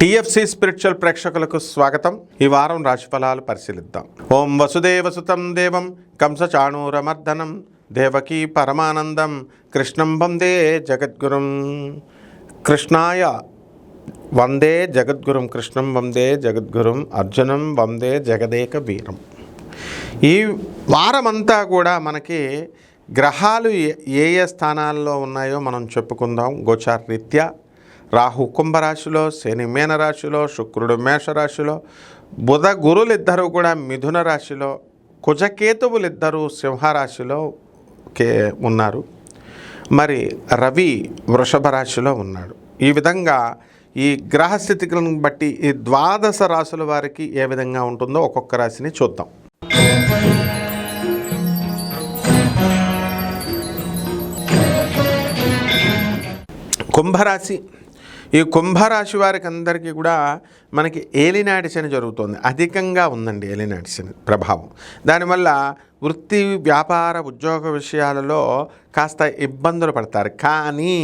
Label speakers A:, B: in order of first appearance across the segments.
A: TFC spiritual ప్రేక్షకులకు స్వాగతం. ఈ వారం రాశిఫలాలు పరిశీలిద్దాం. ఓం వసుదేవసుతం దేవం కంస చాణూరమర్దనం దేవకీ పరమానందం కృష్ణం వందే జగద్గురుం. కృష్ణాయ వందే జగద్గురుం కృష్ణం వందే జగద్గురుం అర్జునం వందే జగదేక వీరం ఈ వారమంతా కూడా మనకి గ్రహాలు ఏ ఏ ఏ స్థానాల్లో ఉన్నాయో మనం చెప్పుకుందాం. గోచార రీత్యా రాహు కుంభరాశిలో శని మీనరాశిలో శుక్రుడు మేషరాశిలో బుధ గురులు కూడా మిథున రాశిలో కుజకేతువులు ఇద్దరు సింహరాశిలో కే ఉన్నారు. మరి రవి వృషభ రాశిలో ఉన్నాడు. ఈ విధంగా ఈ గ్రహ స్థితిలను బట్టి ఈ ద్వాదశ రాశుల వారికి ఏ విధంగా ఉంటుందో ఒక్కొక్క రాశిని చూద్దాం. కుంభరాశి ఈ కుంభరాశి వారికి అందరికీ కూడా మనకి ఏలినాటి శని జరుగుతుంది. అధికంగా ఉందండి ఏలినాటి ప్రభావం. దానివల్ల వృత్తి వ్యాపార ఉద్యోగ విషయాలలో కాస్త ఇబ్బందులు పడతారు. కానీ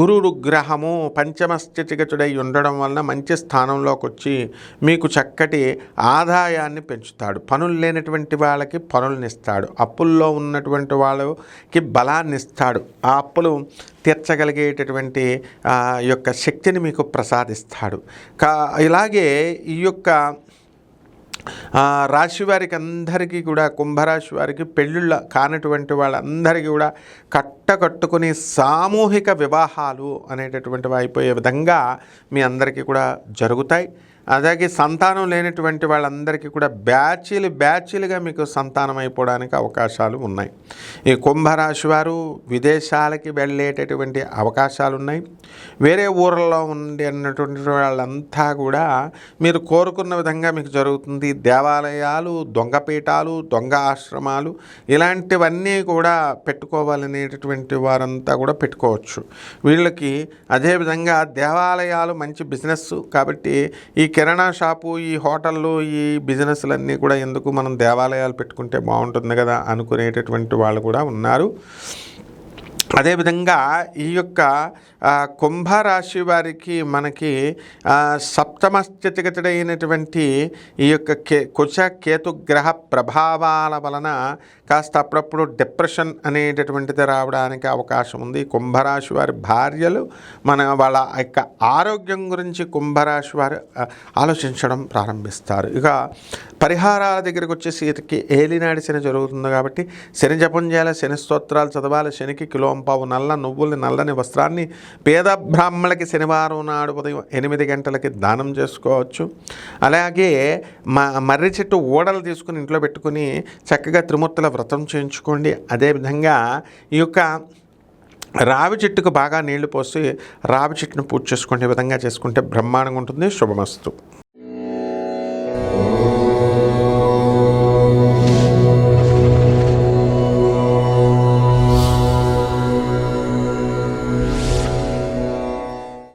A: గురుడు గ్రహము పంచమస్థితిగతుడై ఉండడం వలన మంచి స్థానంలోకి వచ్చి మీకు చక్కటి ఆదాయాన్ని పెంచుతాడు. పనులు లేనటువంటి వాళ్ళకి పనులనిస్తాడు. అప్పుల్లో ఉన్నటువంటి వాళ్ళకి బలాన్ని ఇస్తాడు ఆ అప్పులు తీర్చగలిగేటటువంటి యొక్క శక్తిని మీకు ప్రసాదిస్తాడు. కా ఇలా అలాగే ఈ యొక్క రాశి వారికి అందరికీ కూడా కుంభరాశి వారికి పెళ్ళిళ్ళ కానటువంటి వాళ్ళందరికీ కూడా కట్టకట్టుకుని సామూహిక వివాహాలు అనేటటువంటివి అయిపోయే విధంగా మీ అందరికీ కూడా జరుగుతాయి. అలాగే సంతానం లేనటువంటి వాళ్ళందరికీ కూడా బ్యాచీలు బ్యాచీలుగా మీకు సంతానం అయిపోవడానికి అవకాశాలు ఉన్నాయి. ఈ కుంభరాశి వారు విదేశాలకి వెళ్ళేటటువంటి అవకాశాలు ఉన్నాయి వేరే ఊర్లలో ఉండి అన్నటువంటి వాళ్ళంతా కూడా మీరు కోరుకున్న విధంగా మీకు జరుగుతుంది. దేవాలయాలు దొంగపీఠాలు దొంగ ఆశ్రమాలు ఇలాంటివన్నీ కూడా పెట్టుకోవాలనేటటువంటి వారంతా కూడా పెట్టుకోవచ్చు. వీళ్ళకి అదేవిధంగా దేవాలయాలు మంచి బిజినెస్ కాబట్టి ఈ కిరాణా షాపు ఈ హోటళ్ళు ఈ బిజినెస్లన్నీ కూడా ఎందుకు మనం దేవాలయాలు పెట్టుకుంటే బాగుంటుంది కదా అనుకునేటటువంటి వాళ్ళు కూడా ఉన్నారు. అదేవిధంగా ఈ యొక్క కుంభరాశి వారికి మనకి సప్తమ స్థితిగతుడైనటువంటి ఈ యొక్క కే కుచ కేతు గ్రహ ప్రభావాల వలన కాస్త అప్పుడప్పుడు డిప్రెషన్ అనేటటువంటిది రావడానికి అవకాశం ఉంది. కుంభరాశి వారి భార్యలు మన వాళ్ళ యొక్క ఆరోగ్యం గురించి కుంభరాశి వారు ఆలోచించడం ప్రారంభిస్తారు. ఇక పరిహారాల దగ్గరకు వచ్చేసి ఇతకి ఏలినాడి శని జరుగుతుంది కాబట్టి శని జపం చేయాలి శని స్తోత్రాలు చదవాలి శనికి పావు నల్ల నువ్వుల్ని నల్లని వస్త్రాన్ని పేద బ్రాహ్మణులకి శనివారం నాడు ఉదయం ఎనిమిది గంటలకి దానం చేసుకోవచ్చు. అలాగే మా మర్రి చెట్టు ఓడలు తీసుకుని ఇంట్లో పెట్టుకుని చక్కగా త్రిమూర్తుల వ్రతం చేయించుకోండి. అదేవిధంగా ఈ యొక్క రావి చెట్టుకు బాగా నీళ్ళు పోసి రావి చెట్టును పూజ చేసుకునే విధంగా చేసుకుంటే బ్రహ్మాండంగా ఉంటుంది. శుభమస్తు.